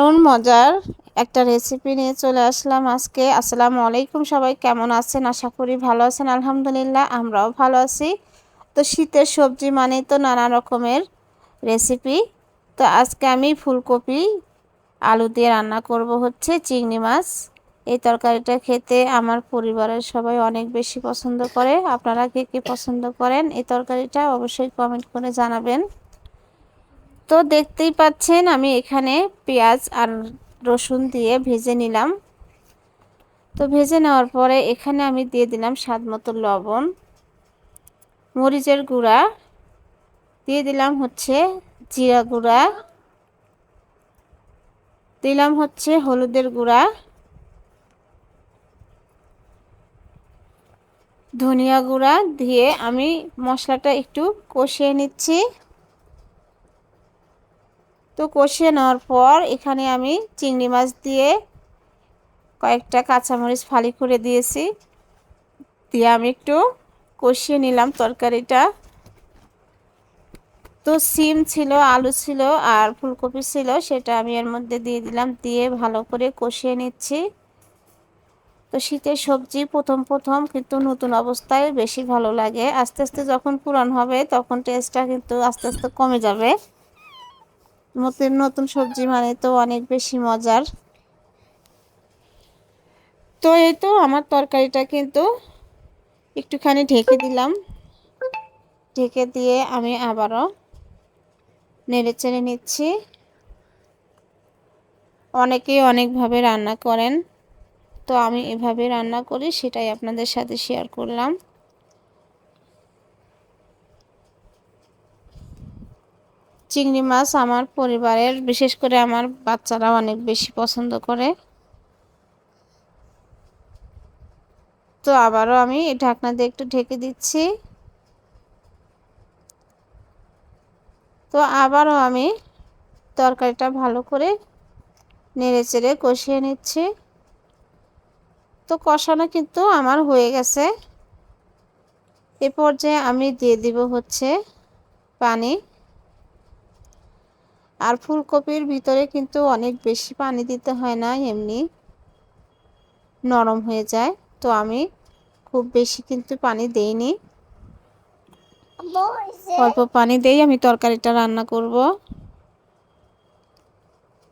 দারুণ মজার একটা রেসিপি নিয়ে চলে আসলাম আজকে। আসসালামু আলাইকুম সবাই, কেমন আছেন? আশা করি ভালো আছেন, আলহামদুলিল্লাহ, আমরাও ভালো আছি। তো শীতের সবজি মানে তো নানা রকমের রেসিপি তো আজকে আমি ফুলকপি, আলু দিয়ে রান্না করব হচ্ছে চিংড়ি মাছ। এই তরকারিটা খেতে আমার পরিবারের সবাই অনেক বেশি পছন্দ করে। আপনারা কে কে পছন্দ করেন এই তরকারিটা অবশ্যই কমেন্ট করে জানাবেন। তো দেখতেই পাচ্ছেন, আমি এখানে পেঁয়াজ আর রসুন দিয়ে ভেজে নিলাম। তো ভেজে নেওয়ার পরে এখানে আমি দিয়ে দিলাম স্বাদ মতো লবণ, মরিচের গুঁড়া, দিয়ে দিলাম হচ্ছে জিরা গুঁড়া, দিলাম হচ্ছে হলুদের গুঁড়া, ধনিয়া গুঁড়া দিয়ে আমি মশলাটা একটু কষিয়ে নিচ্ছি। তো কষিয়ে নেওয়ার পর এখানে আমি চিংড়ি মাছ দিয়ে কয়েকটা কাঁচামরিচ ফালি করে দিয়েছি। দিয়ে আমি একটু কষিয়ে নিলাম তরকারিটা। তো সিম ছিল, আলু ছিল আর ফুলকপি ছিল, সেটা আমি এর মধ্যে দিয়ে দিলাম। দিয়ে ভালো করে কষিয়ে নিচ্ছি। তো শীতের সবজি প্রথম প্রথম কিন্তু নতুন অবস্থায় বেশি ভালো লাগে। আস্তে আস্তে যখন পুরান হবে তখন টেস্টটা কিন্তু আস্তে আস্তে কমে যাবে। নতুন নতুন সবজি মানে তো অনেক বেশি মজার। তো এই তো আমার তরকারিটা কিন্তু একটুখানি ঢেকে দিলাম। ঢেকে দিয়ে আমি আবারও নেড়ে চেড়ে নিচ্ছি। অনেকেই অনেকভাবে রান্না করেন, তো আমি এভাবে রান্না করি, সেটাই আপনাদের সাথে শেয়ার করলাম। চিংড়ি মাছ আমার পরিবারের, বিশেষ করে আমার বাচ্চারা অনেক বেশি পছন্দ করে। তো আবারও আমি ঢাকনা দিয়ে একটু ঢেকে দিচ্ছি। তো আবারও আমি তরকারিটা ভালো করে নেড়ে চেড়ে কষিয়ে নিচ্ছি। তো কষানো কিন্তু আমার হয়ে গেছে। এ পর্যায়ে আমি দিয়ে দিব হচ্ছে পানি। আর ফুলকপির ভিতরে কিন্তু অনেক বেশি পানি দিতে হয় না, এমনি নরম হয়ে যায়। তো আমি খুব বেশি কিন্তু পানি দেইনি। অল্প পানি দেই, আমি তরকারিটা রান্না করব।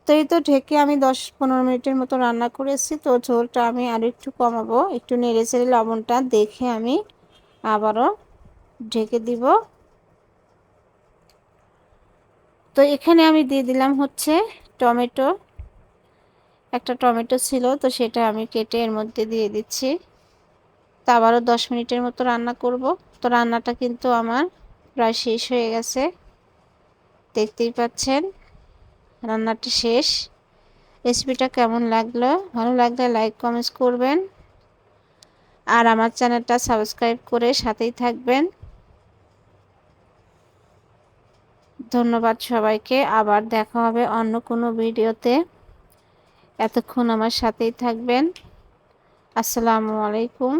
তো এই তো ঢেকে আমি দশ পনেরো মিনিটের মতো রান্না করেছি, তো ঝোলটা আমি আরও একটু কমাবো। একটু নেড়ে চেড়ে লবণটা দেখে আমি আবারও ঢেকে দিব। তো এখানে আমি দিয়ে দিলাম হচ্ছে টমেটো। একটা টমেটো ছিল, তো সেটা আমি কেটে এর মধ্যে দিয়ে দিচ্ছি। তা আবারও দশ মিনিটের মতো রান্না করব। তো রান্নাটা কিন্তু আমার প্রায় শেষ হয়ে গেছে। দেখতেই পাচ্ছেন, রান্নাটা শেষ। রেসিপিটা কেমন লাগল? ভালো লাগলে লাইক, কমেন্টস করবেন। আর আমার চ্যানেলটা সাবস্ক্রাইব করে সাথেই থাকবেন। ধন্যবাদ সবাইকে। আবার দেখা হবে অন্য কোনো ভিডিওতে। এতক্ষণ আমার সাথেই থাকবেন। আসসালামু আলাইকুম।